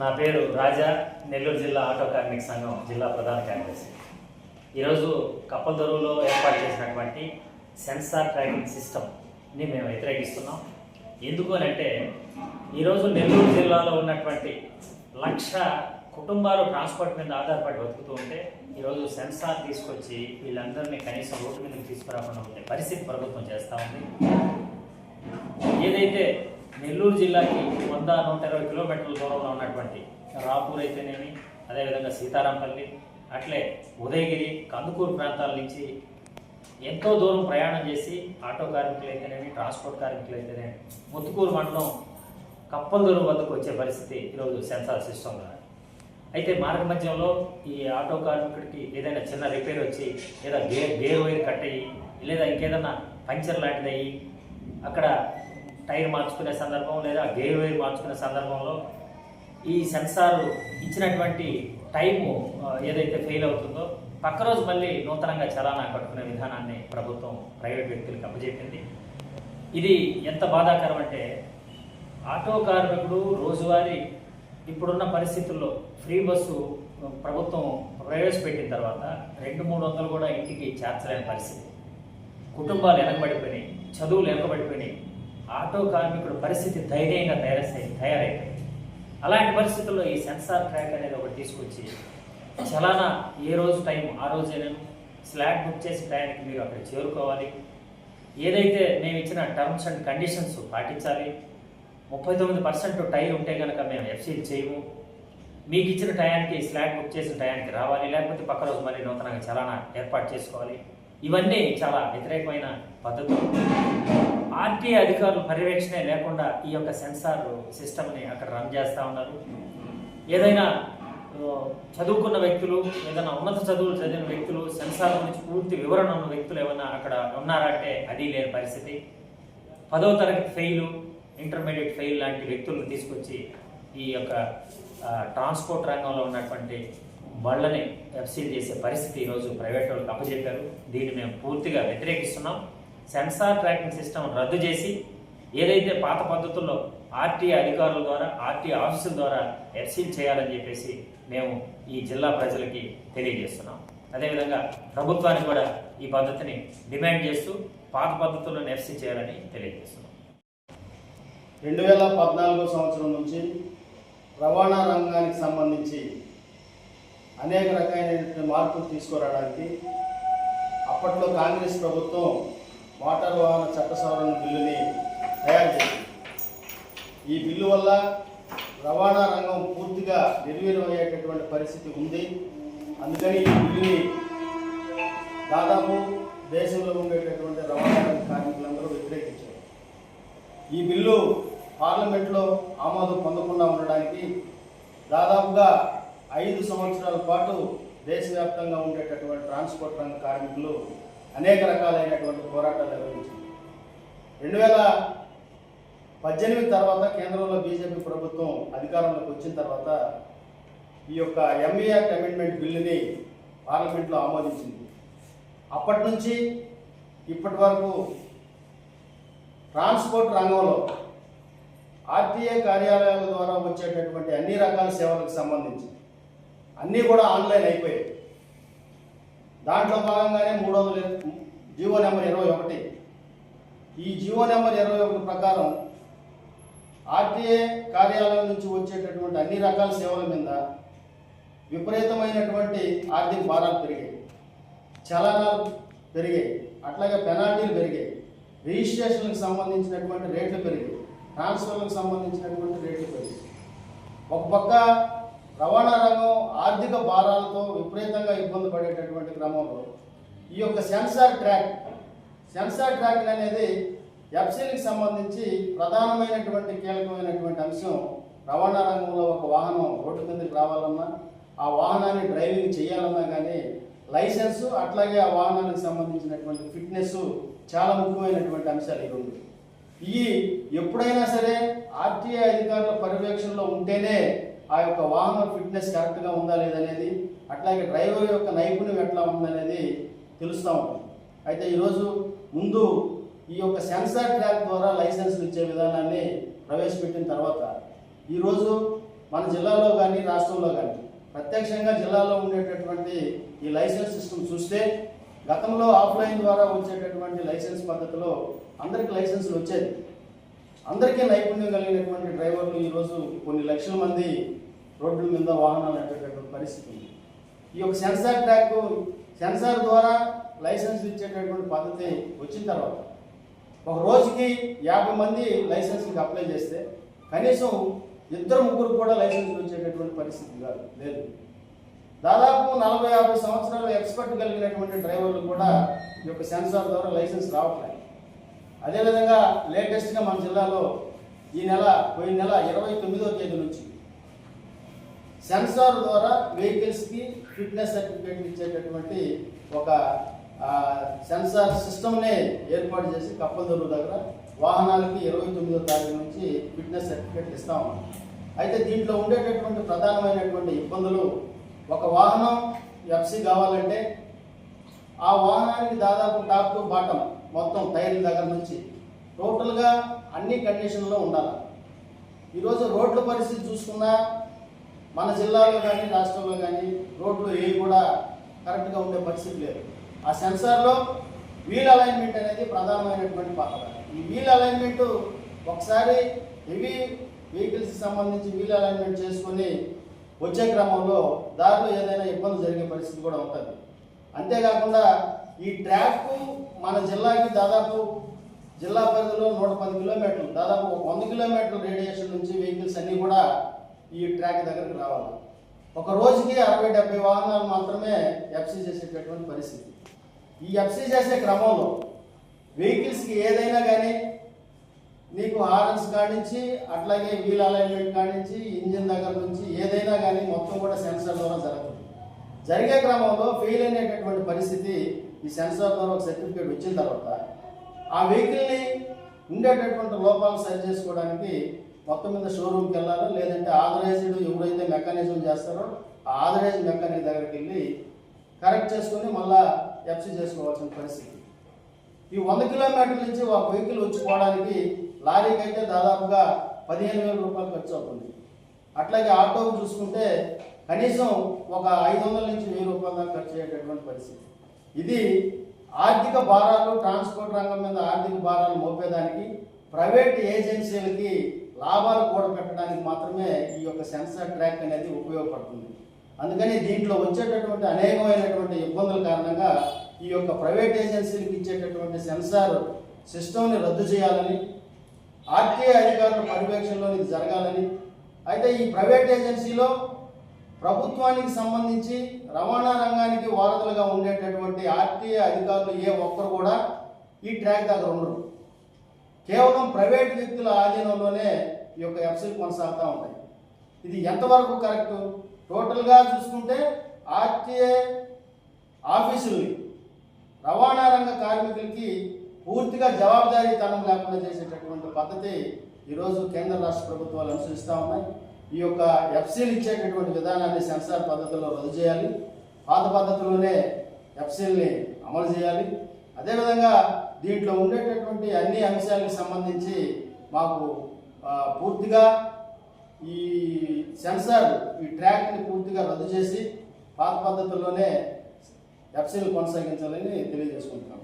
నా పేరు రాజా నెల్లూరు జిల్లా ఆటో కార్మిక సంఘం జిల్లా ప్రధాన కార్యదర్శి. ఈరోజు కప్పదొరువులో ఏర్పాటు చేసినటువంటి సెన్సార్ ట్రాకింగ్ సిస్టమ్ని మేము వ్యతిరేకిస్తున్నాం. ఎందుకు అని అంటే ఈరోజు నెల్లూరు జిల్లాలో ఉన్నటువంటి లక్ష కుటుంబాలు ట్రాన్స్పోర్ట్ మీద ఆధారపడి బతుకుతూ ఉంటే ఈరోజు సెన్సార్ తీసుకొచ్చి వీళ్ళందరినీ కనీసం రోడ్డు మీదకి తీసుకురాకుండా ఉండే పరిస్థితి ప్రభుత్వం చేస్తూ ఉంది. ఏదైతే నెల్లూరు జిల్లాకి వంద నూట ఇరవై కిలోమీటర్ల దూరంలో ఉన్నటువంటి రాపూర్ అయితేనేమి అదేవిధంగా సీతారాంపల్లి అట్లే ఉదయగిరి కందుకూరు ప్రాంతాల నుంచి ఎంతో దూరం ప్రయాణం చేసి ఆటో కార్మికులు అయితేనేమి ట్రాన్స్పోర్ట్ కార్మికులు అయితేనేమి ముత్తుకూరు మండలం కప్పందూరు వద్దకు వచ్చే పరిస్థితి ఈరోజు సెన్సార్ సిస్టమ్ అయితే మార్గ మధ్యంలో ఈ ఆటో కార్మికుడికి ఏదైనా చిన్న రిపేర్ వచ్చి లేదా గేర్ గేర్ వైర్ కట్ అయ్యి లేదా ఇంకేదన్నా పంచర్ లాంటిది అయ్యి అక్కడ టైర్ మార్చుకునే సందర్భం లేదా గేర్ వైర్ మార్చుకునే సందర్భంలో ఈ సెన్సార్ ఇచ్చినటువంటి టైము ఏదైతే ఫెయిల్ అవుతుందో పక్క రోజు మళ్ళీ నూతనంగా చలానా కట్టుకునే విధానాన్ని ప్రభుత్వం ప్రైవేట్ వ్యక్తులకు అప్పచెప్పింది. ఇది ఎంత బాధాకరం అంటే ఆటో కార్మికుడు రోజువారీ ఇప్పుడున్న పరిస్థితుల్లో ఫ్రీ బస్సు ప్రభుత్వం ప్రవేశపెట్టిన తర్వాత రెండు మూడు వందలు కూడా ఇంటికి చేర్చలేని పరిస్థితి. కుటుంబాలు వెనకబడిపోయినాయి చదువులు వెనకబడిపోయినాయి. ఆటో కార్మికుడు పరిస్థితి ధైర్యంగా తయారై తయారైంది అలాంటి పరిస్థితుల్లో ఈ సెన్సార్ ట్రాక్ అనేది ఒకటి తీసుకొచ్చి చలానా ఏ రోజు టైం ఆ రోజే నేను స్లాట్ బుక్ చేసి టైంకి మీరు అక్కడ చేరుకోవాలి. ఏదైతే మేము ఇచ్చిన టర్మ్స్ అండ్ కండిషన్స్ పాటించాలి. ముప్పై తొమ్మిది పర్సెంట్ టైర్ ఉంటే కనుక మేము ఎఫ్సీల్ చేయము. మీకు ఇచ్చిన టయానికి స్లాట్ బుక్ చేసిన టయానికి రావాలి. లేకపోతే పక్క రోజు మళ్ళీ నూతనంగా చలానా ఏర్పాటు చేసుకోవాలి. ఇవన్నీ చాలా వ్యతిరేకమైన పద్ధతులు. ఆర్టీఐ అధికారులు పర్యవేక్షణే లేకుండా ఈ యొక్క సెన్సార్ సిస్టమ్ని అక్కడ రన్ చేస్తూ ఉన్నారు. ఏదైనా చదువుకున్న వ్యక్తులు ఏదైనా ఉన్నత చదువులు చదివిన వ్యక్తులు సెన్సార్ గురించి పూర్తి వివరణ ఉన్న వ్యక్తులు ఏమైనా అక్కడ ఉన్నారంటే అది లేని పరిస్థితి. పదవ తరగతి ఫెయిల్ ఇంటర్మీడియట్ ఫెయిల్ లాంటి వ్యక్తులను తీసుకొచ్చి ఈ యొక్క ట్రాన్స్పోర్ట్ రంగంలో ఉన్నటువంటి బళ్ళని ఎఫ్సీల్ చేసే పరిస్థితి ఈరోజు ప్రైవేట్ వాళ్ళకి అప్పచెప్పారు. దీన్ని మేము పూర్తిగా వ్యతిరేకిస్తున్నాం. సెన్సార్ ట్రాకింగ్ సిస్టమ్ రద్దు చేసి ఏదైతే పాత పద్ధతుల్లో ఆర్టీ అధికారుల ద్వారా ఆర్టీ ఆఫీసుల ద్వారా ఎఫ్సీల్ చేయాలని చెప్పేసి మేము ఈ జిల్లా ప్రజలకి తెలియజేస్తున్నాం. అదేవిధంగా ప్రభుత్వానికి కూడా ఈ పద్ధతిని డిమాండ్ చేస్తూ పాత పద్ధతులను ఎఫ్సీ చేయాలని తెలియజేస్తున్నాం. రెండు వేల పద్నాలుగో సంవత్సరం నుంచి రవాణా రంగానికి సంబంధించి అనేక రకాలైనటువంటి మార్పులు తీసుకురావడానికి అప్పట్లో కాంగ్రెస్ ప్రభుత్వం మోటార్ వాహన చట్ట సవరణ బిల్లుని తయారు చేసింది. ఈ బిల్లు వల్ల రవాణా రంగం పూర్తిగా నిర్వీర్యమయ్యేటటువంటి పరిస్థితి ఉంది. అందుకని ఈ బిల్లుని దాదాపు దేశంలో ఉండేటటువంటి రవాణా రంగ కార్మికులందరూ వ్యతిరేకించారు. ఈ బిల్లు పార్లమెంట్లో ఆమోదం పొందకుండా ఉండడానికి దాదాపుగా ఐదు సంవత్సరాల పాటు దేశవ్యాప్తంగా ఉండేటటువంటి ట్రాన్స్పోర్ట్ రంగ కార్మికులు అనేక రకాలైనటువంటి పోరాటాలు నిర్వహించింది. రెండు వేల పద్దెనిమిది తర్వాత కేంద్రంలో బీజేపీ ప్రభుత్వం అధికారంలోకి వచ్చిన తర్వాత ఈ యొక్క ఎంఈ యాక్ట్ అమెండ్మెంట్ బిల్లుని పార్లమెంట్లో ఆమోదించింది. అప్పటి నుంచి ఇప్పటి వరకు ట్రాన్స్పోర్ట్ రంగంలో ఆర్టీఏ కార్యాలయాల ద్వారా వచ్చేటటువంటి అన్ని రకాల సేవలకు సంబంధించి అన్నీ కూడా ఆన్లైన్ అయిపోయాయి. దాంట్లో భాగంగానే మూడు వందల జీవో నెంబర్ ఇరవై ఒకటి. ఈ జీవో నెంబర్ ఇరవై ఒకటి ప్రకారం ఆర్టీఏ కార్యాలయం నుంచి వచ్చేటటువంటి అన్ని రకాల సేవల మీద విపరీతమైనటువంటి ఆర్థిక భారాలు పెరిగాయి. చలనాలు పెరిగాయి. అట్లాగే పెనాల్టీలు పెరిగాయి. రిజిస్ట్రేషన్లకు సంబంధించినటువంటి రేట్లు పెరిగాయి. ట్రాన్స్ఫర్లకు సంబంధించినటువంటి రేట్లు పెరిగాయి. ఒక పక్క రవాణా రంగం ఆర్థిక భారాలతో విపరీతంగా ఇబ్బంది పడేటటువంటి క్రమంలో ఈ యొక్క సెన్సార్ ట్రాక్ సెన్సార్ ట్రాక్ అనేది ఎఫ్సీలకు సంబంధించి ప్రధానమైనటువంటి కీలకమైనటువంటి అంశం. రవాణా రంగంలో ఒక వాహనం రోడ్డు మీదకి రావాలన్నా ఆ వాహనాన్ని డ్రైవింగ్ చేయాలన్నా కానీ లైసెన్సు అట్లాగే ఆ వాహనానికి సంబంధించినటువంటి ఫిట్నెస్ చాలా ముఖ్యమైనటువంటి అంశాలు ఈ రెండు ఇవి ఎప్పుడైనా సరే ఆర్టీఐ అధికారుల పర్యవేక్షణలో ఉంటేనే ఆ యొక్క వాహన ఫిట్నెస్ కరెక్ట్గా ఉందా లేదనేది అట్లాగే డ్రైవర్ యొక్క నైపుణ్యం ఎట్లా ఉందనేది తెలుస్తూ ఉంటుంది అయితే ఈరోజు ముందు ఈ యొక్క సెన్సార్ ట్రాక్ ద్వారా లైసెన్సులు ఇచ్చే విధానాన్ని ప్రవేశపెట్టిన తర్వాత ఈరోజు మన జిల్లాలో కానీ రాష్ట్రంలో కానీ ప్రత్యక్షంగా జిల్లాలో ఉండేటటువంటి ఈ లైసెన్స్ సిస్టమ్ చూస్తే గతంలో ఆఫ్లైన్ ద్వారా వచ్చేటటువంటి లైసెన్స్ పద్ధతిలో అందరికి లైసెన్సులు వచ్చేది. అందరికీ నైపుణ్యం కలిగినటువంటి డ్రైవర్లు ఈరోజు కొన్ని లక్షల మంది రోడ్ల మీద వాహనాలు నడిపేటటువంటి పరిస్థితి ఉంది. ఈ యొక్క సెన్సార్ ట్రాక్ సెన్సార్ ద్వారా లైసెన్స్ ఇచ్చేటటువంటి పద్ధతి వచ్చిన తర్వాత ఒక రోజుకి యాభై మంది లైసెన్స్కి అప్లై చేస్తే కనీసం ఇద్దరు ముగ్గురు కూడా లైసెన్స్ వచ్చేటటువంటి పరిస్థితి కాదు లేదు. దాదాపు నలభై యాభై సంవత్సరాలు ఎక్స్పర్ట్ కలిగినటువంటి డ్రైవర్లు కూడా ఈ యొక్క సెన్సార్ ద్వారా లైసెన్స్ రావట్లేదు. అదేవిధంగా లేటెస్ట్గా మన జిల్లాలో ఈ నెల పోయిన నెల ఇరవై తొమ్మిదో తేదీ నుంచి సెన్సార్ ద్వారా వెహికల్స్కి ఫిట్నెస్ సర్టిఫికేట్ ఇచ్చేటటువంటి ఒక సెన్సార్ సిస్టమ్నే ఏర్పాటు చేసి కప్పలదొరు దగ్గర వాహనాలకి ఇరవై తొమ్మిదో తారీఖు నుంచి ఫిట్నెస్ సర్టిఫికేట్ ఇస్తాము అయితే దీంట్లో ఉండేటటువంటి ప్రధానమైనటువంటి ఇబ్బందులు ఒక వాహనం ఎఫ్సి కావాలంటే ఆ వాహనానికి దాదాపు టాప్ టు బాటం మొత్తం టైర్ల దగ్గర నుంచి టోటల్గా అన్ని కండిషన్లో ఉండాలి. ఈరోజు రోడ్ల పరిస్థితి చూసుకున్నా మన జిల్లాలో కానీ రాష్ట్రంలో కానీ రోడ్లు ఏవి కూడా కరెక్ట్గా ఉండే పరిస్థితి లేదు. ఆ సెన్సార్లో వీల్ అలైన్మెంట్ అనేది ప్రధానమైనటువంటి పాత్ర. ఈ వీల్ అలైన్మెంట్ ఒకసారి హెవీ వెహికల్స్కి సంబంధించి వీల్ అలైన్మెంట్ చేసుకొని వచ్చే క్రమంలో దారిలో ఏదైనా ఇబ్బంది జరిగే పరిస్థితి కూడా ఉంటుంది. అంతేకాకుండా ఈ ట్రాక్ మన జిల్లాకి దాదాపు జిల్లా పరిధిలో నూట పది కిలోమీటర్లు దాదాపు వంద కిలోమీటర్ల రేడియేషన్ నుంచి వెహికల్స్ అన్నీ కూడా ఈ ట్రాక్ దగ్గరకు రావాలి. ఒక రోజుకి అరవై డెబ్బై వాహనాలు మాత్రమే ఎఫ్సీ చేసేటటువంటి పరిస్థితి. ఈ ఎఫ్సీ చేసే క్రమంలో వెహికల్స్కి ఏదైనా కానీ నీకు హార్న్స్ కానించి అట్లాగే వీల్ అలైన్మెంట్ కానించి ఇంజిన్ దగ్గర నుంచి ఏదైనా కానీ మొత్తం కూడా సెన్సార్ ద్వారా జరుగుతుంది. జరిగే క్రమంలో ఫెయిల్ అయినటువంటి పరిస్థితి ఈ సెన్సార్ ద్వారా ఒక సర్టిఫికేట్ వచ్చిన తర్వాత ఆ వెహికల్ని ఉండేటటువంటి లోపాలను సరి చేసుకోవడానికి మొత్తం మీద షోరూమ్కి వెళ్ళారు లేదంటే ఆథరైజ్డ్ ఎవరైతే మెకానిజం చేస్తారో ఆ ఆథరైజ్ మెకానిక్ దగ్గరికి వెళ్ళి కరెక్ట్ చేసుకొని మళ్ళా ఎఫ్సి చేసుకోవాల్సిన పరిస్థితి. ఈ వంద కిలోమీటర్ల నుంచి ఒక వెహికల్ వచ్చి పోవడానికి లారీకి అయితే దాదాపుగా పదిహేను వేల రూపాయలు ఖర్చు అవుతుంది. అట్లాగే ఆటోకు చూసుకుంటే కనీసం ఒక ఐదు వందల నుంచి వెయ్యి రూపాయల దాకా ఖర్చు అయ్యేటటువంటి పరిస్థితి. ఇది ఆర్థిక భారాలు ట్రాన్స్పోర్ట్ రంగం మీద ఆర్థిక భారాలు మోపేదానికి ప్రైవేట్ ఏజెన్సీలకి లాభాలు కూడబెట్టడానికి మాత్రమే ఈ యొక్క సెన్సార్ ట్రాక్ అనేది ఉపయోగపడుతుంది. అందుకని దీంట్లో వచ్చేటటువంటి అనేకమైనటువంటి ఇబ్బందుల కారణంగా ఈ యొక్క ప్రైవేట్ ఏజెన్సీలకు ఇచ్చేటటువంటి సెన్సార్ సిస్టమ్ని రద్దు చేయాలని ఆర్టీఐ అధికారుల పర్యవేక్షణలో ఇది జరగాలని అయితే ఈ ప్రైవేట్ ఏజెన్సీలో ప్రభుత్వానికి సంబంధించి రవాణా రంగానికి వారధులుగా ఉండేటటువంటి ఆర్టీఐ అధికారులు ఏ ఒక్కరు కూడా ఈ ట్రాక్ దగ్గర ఉండరు. కేవలం ప్రైవేట్ వ్యక్తుల ఆధీనంలోనే ఈ యొక్క ఎఫ్సీలు కొనసాగుతూ ఉంటాయి ఇది ఎంతవరకు కరెక్ట్? టోటల్గా చూసుకుంటే ఆర్టీఏ ఆఫీసుల్ని రవాణా రంగ కార్మికులకి పూర్తిగా జవాబుదారీతనం లేకుండా చేసేటటువంటి పద్ధతి ఈరోజు కేంద్ర రాష్ట్ర ప్రభుత్వాలు అనుసరిస్తూ ఉన్నాయి. ఈ యొక్క ఎఫ్సీలు ఇచ్చేటటువంటి విధానాన్ని సెన్సార్ పద్ధతిలో రద్దు చేయాలి. పాత పద్ధతిలోనే ఎఫ్సీల్ని అమలు చేయాలి. అదేవిధంగా దీంట్లో ఉండేటటువంటి అన్ని అంశాలకు సంబంధించి మాకు పూర్తిగా ఈ సెన్సార్ ఈ ట్రాక్ని పూర్తిగా రద్దు చేసి పాత పద్ధతుల్లోనే ఎఫ్సీలు కొనసాగించాలని తెలియజేసుకుంటున్నాం.